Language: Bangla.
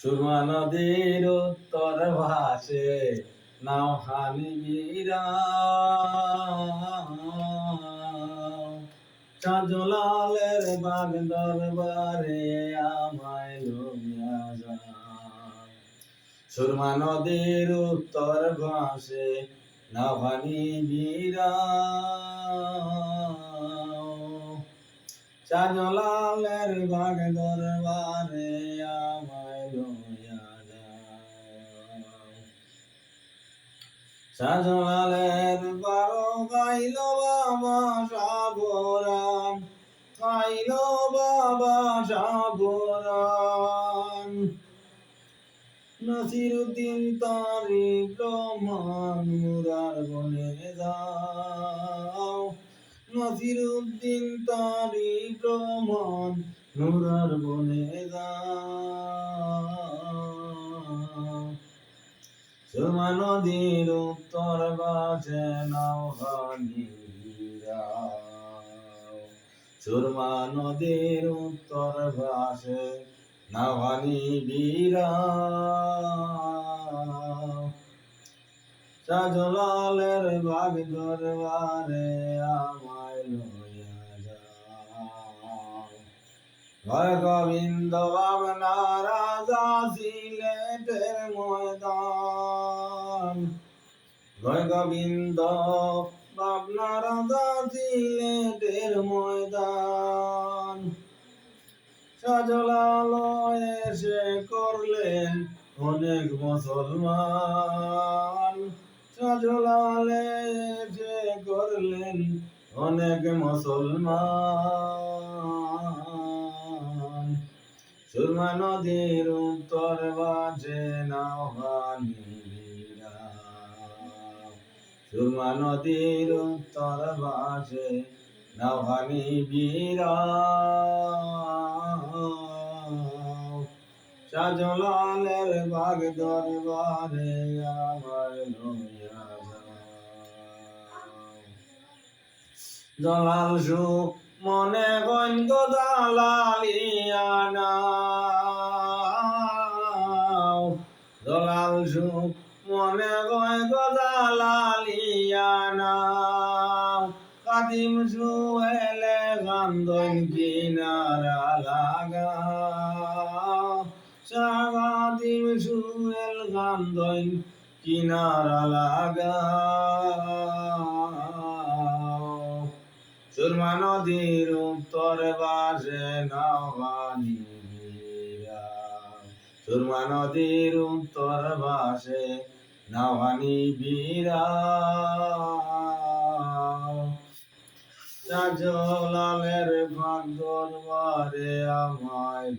সুরমা নদীর উত্তর ভাসে, নাও হানি গিরা চাঁদলালের বাগ দরবারে আমায় লইয়া যা। সুরমা নদীর উত্তর ভাসে, নাও হানি গিরা চাঁদলালের বাগ দরবারে সাজলালের বারো গাইল বাবা সাবরাম গাইল বাবা সাবরাম নসিরুদ্দিন তারি প্রমাণ মুরার বনে যাও। নসিরুদ্দিন তারি প্রমাণ মুরার বনে যাও। সুরমা নদীর উত্তর বাজে নাও হানিরা সুরমা নদীর উত্তর ভাসে নাওয়ানি বীরা সাজলালের বাগ দরবারে আমায় লইয়া যাও। ভয় গোবিন্দ ভাবনা রাজা সিলেটের ময়দান ভয় গোবিন্দ। ভাবনা রাজা সিলেটের ময়দান। সাজলালয় এসে করলেন অনেক মুসলমান। সাজলালে এসে করলেন অনেক মুসলমান। সুরমা নদীর উত্তর বাজে নাওহানিরা সুরমা নদীর উত্তর বাজে নাওহানি বীরা। সাজলালের বাগ দরবারে আমার লইয়া জলাল সু মনে গঞ্জ জালালিয়ানা জলাল সু মনে গঞ্জ জালালিয়ানা কাদিম সু এলে গান্ধন কিনারা লাগা। সাগাদিম সু এল গান্ধন কিনারা লাগা। সুরমা নদীর উত্তর বাসে নবানী সুরমা নদীর উত্তর বাসে নবানী বীরা সাজলালের ভাগ দরবারে আমায়